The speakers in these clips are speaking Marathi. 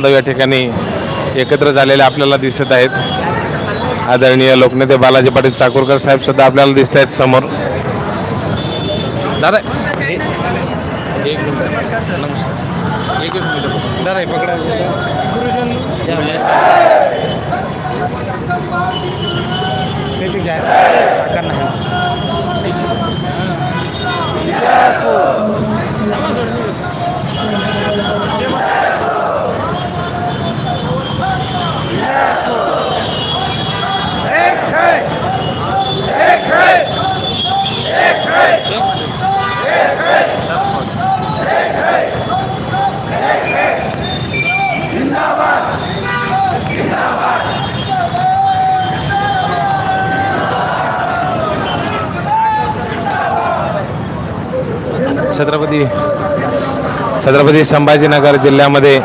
बांधव या ठिकाणी एकत्र झालेले आपल्याला दिसत आहेत. आदरणीय लोकनेते बालाजी पाटील चाकूरकर साहेब सुद्धा आपल्याला दिसत आहेत समोर. दादा एक नमस्कार. एक मिनिट. दादा पकडा. नाही. छत्रपती छत्रपती संभाजीनगर जिल्ह्यामध्ये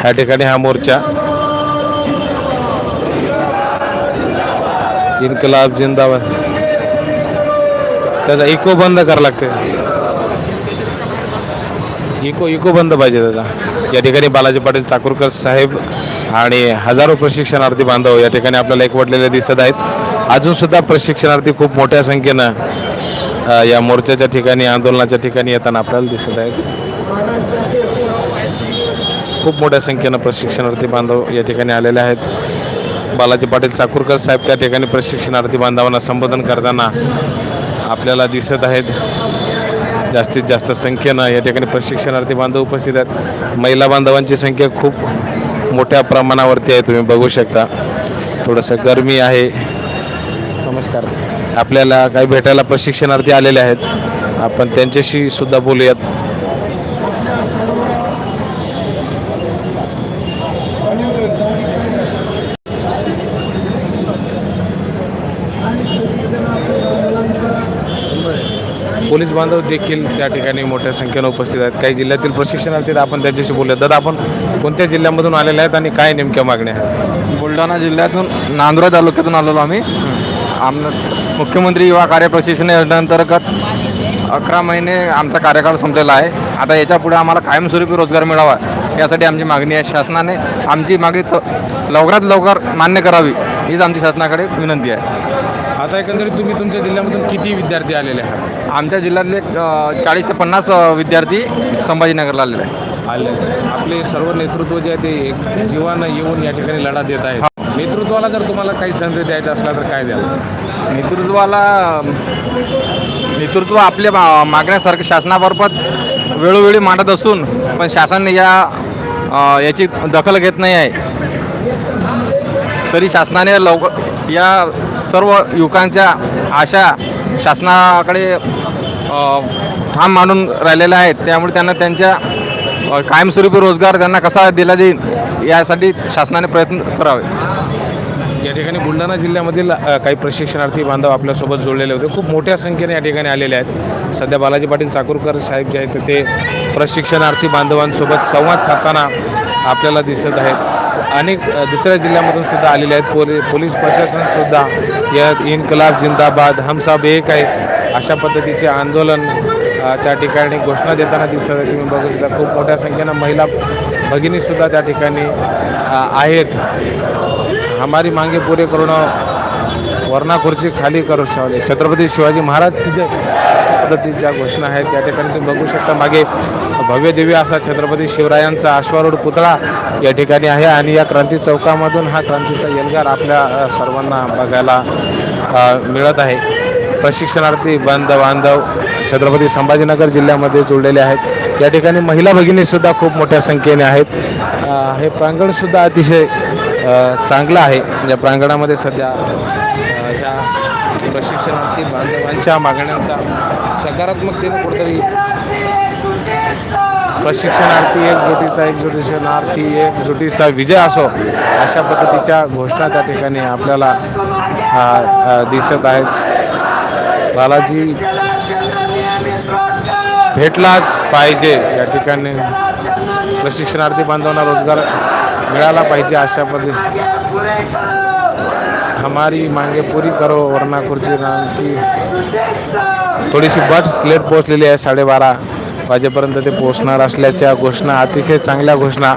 ह्या ठिकाणी हा मोर्चा इन्कलाब जिंदाबाद. त्याचा इको बंद करावं लागते. इको इको बंद पाहिजे त्याचा. या ठिकाणी बालाजी पाटील चाकूरकर साहेब आणि हजारो प्रशिक्षणार्थी बांधव या ठिकाणी आपल्याला एकवटलेले दिसत आहेत. अजूनसुद्धा प्रशिक्षणार्थी खूप मोठ्या संख्येनं या मोर्चाच्या ठिकाणी आंदोलनाच्या ठिकाणी येताना आपल्याला दिसत आहेत. खूप मोठ्या संख्येनं प्रशिक्षणार्थी बांधव या ठिकाणी आलेले आहेत. बालाजी पाटील चाकूरकर साहेब त्या ठिकाणी प्रशिक्षणार्थी बांधवांना संबोधन करताना आपल्याला दिसत आहेत. जास्तीत जास्त संख्येनं या ठिकाणी प्रशिक्षणार्थी बांधव उपस्थित आहेत. महिला बांधवांची संख्या खूप मोठ्या प्रमाणावरती आहे तुम्ही बघू शकता. थोडंसं गरमी आहे. नमस्कार. आपल्याला काही भेटायला प्रशिक्षणार्थी आलेले आहेत. आपण त्यांच्याशी सुद्धा बोलूयात. पोलीस बांधव देखील त्या ठिकाणी मोठ्या संख्येनं उपस्थित आहेत. काही जिल्ह्यातील प्रशिक्षणार्थी. आपण त्यांच्याशी बोलूयात. दादा आपण कोणत्या जिल्ह्यामधून आलेले आहेत आणि काय नेमक्या मागण्या आहेत? बुलढाणा जिल्ह्यातून नांदुरा तालुक्यातून आलेलो आम्ही. आम मुख्यमंत्री युवा कार्य प्रशिक्षण योजनेअंतर्गत अकरा महिने आमचा कार्यकाळ संपलेला आहे. आता याच्यापुढे आम्हाला कायमस्वरूपी रोजगार मिळावा यासाठी आमची मागणी आहे शासनाने. आमची मागणी लवकरात लवकर मान्य करावी हीच आमची शासनाकडे विनंती आहे. आता एकंदरीत तुम्ही तुमच्या जिल्ह्यामधून किती विद्यार्थी आलेले आहात? आमच्या जिल्ह्यातले चाळीस ते पन्नास विद्यार्थी संभाजीनगरला आलेले आहे आले आपले सर्व नेतृत्व जे आहे ते एक जीवानं येऊन या ठिकाणी लढा देत आहेत. नेतृत्वाला जर तुम्हाला काही संधी द्यायचा असला तर काय द्याल? नेतृत्वाला नेतृत्व आपल्या मा- मागण्यासारखं शासनामार्फत वेळोवेळी मांडत असून पण शासन या अ, याची दखल घेत नाही आहे. तरी शासनाने लवकर या सर्व युवकांच्या आशा शासनाकडे अ, ठाम मांडून राहिलेल्या आहेत. त्यामुळे त्यांना त्यांच्या अ, कायमस्वरूपी रोजगार त्यांना कसा दिला जाईल यासाठी शासनाने प्रयत्न करावे. या ठिकाणी बुलढाणा जिल्ह्यामधील काही प्रशिक्षणार्थी बांधव आपल्यासोबत जोडलेले होते. खूप मोठ्या संख्येने या ठिकाणी आलेले आहेत. सध्या बालाजी पाटील चाकूरकर साहेब जे आहेत ते प्रशिक्षणार्थी बांधवांसोबत संवाद साधताना आपल्याला दिसत आहेत. अनेक दुसऱ्या जिल्ह्यामधून सुद्धा आलेले आहेत. पोली पोलीस प्रशासनसुद्धा या इन्कलाब जिंदाबाद हमसाब एक आहे. अशा पद्धतीचे आंदोलन त्या ठिकाणी घोषणा देताना दिसत आहे. तुम्ही बघू शकता खूप मोठ्या संख्येनं महिला भगिनीसुद्धा त्या ठिकाणी आहेत. हमारी मागे पुरे करून वरणा खुर्ची खाली करू शकले छत्रपती शिवाजी महाराज की पद्धतीच्या घोषणा आहेत त्या ठिकाणी तुम्ही बघू शकता. मागे भव्य दिव्य असा छत्रपती शिवरायांचा अश्वारूढ पुतळा या ठिकाणी आहे आणि या क्रांती चौकामधून हा क्रांतीचा एल्गार आपल्या सर्वांना बघायला मिळत आहे. प्रशिक्षणार्थी बांधव बांधव छत्रपती संभाजीनगर जिल्ह्यामध्ये जोडलेले आहेत. या ठिकाणी महिला भगिनीसुद्धा खूप मोठ्या संख्येने आहेत. हे प्रांगणसुद्धा अतिशय चांगलं आहे. या प्रांगणामध्ये सध्या ह्या प्रशिक्षणार्थी बांधवांच्या मागण्यांचा सकारात्मकतेने कुठेतरी प्रशिक्षणार्थी एकजुटीचा एकजुटीशनार्थी एकजुटीचा विजय असो अशा पद्धतीच्या घोषणा त्या ठिकाणी आपल्याला दिसत आहेत. बालाजी भेटलाच पाहिजे या ठिकाणी. प्रशिक्षणार्थी बांधवांना रोजगार मिळाला पाहिजे अशा पद्धती हमारी मांगे पुरी करो वरना खुर्ची थोडीशी बट लेट पोहोचलेली आहे साडेबारा वाजेपर्यंत ते पोहोचणार असल्याच्या घोषणा अतिशय चांगल्या घोषणा.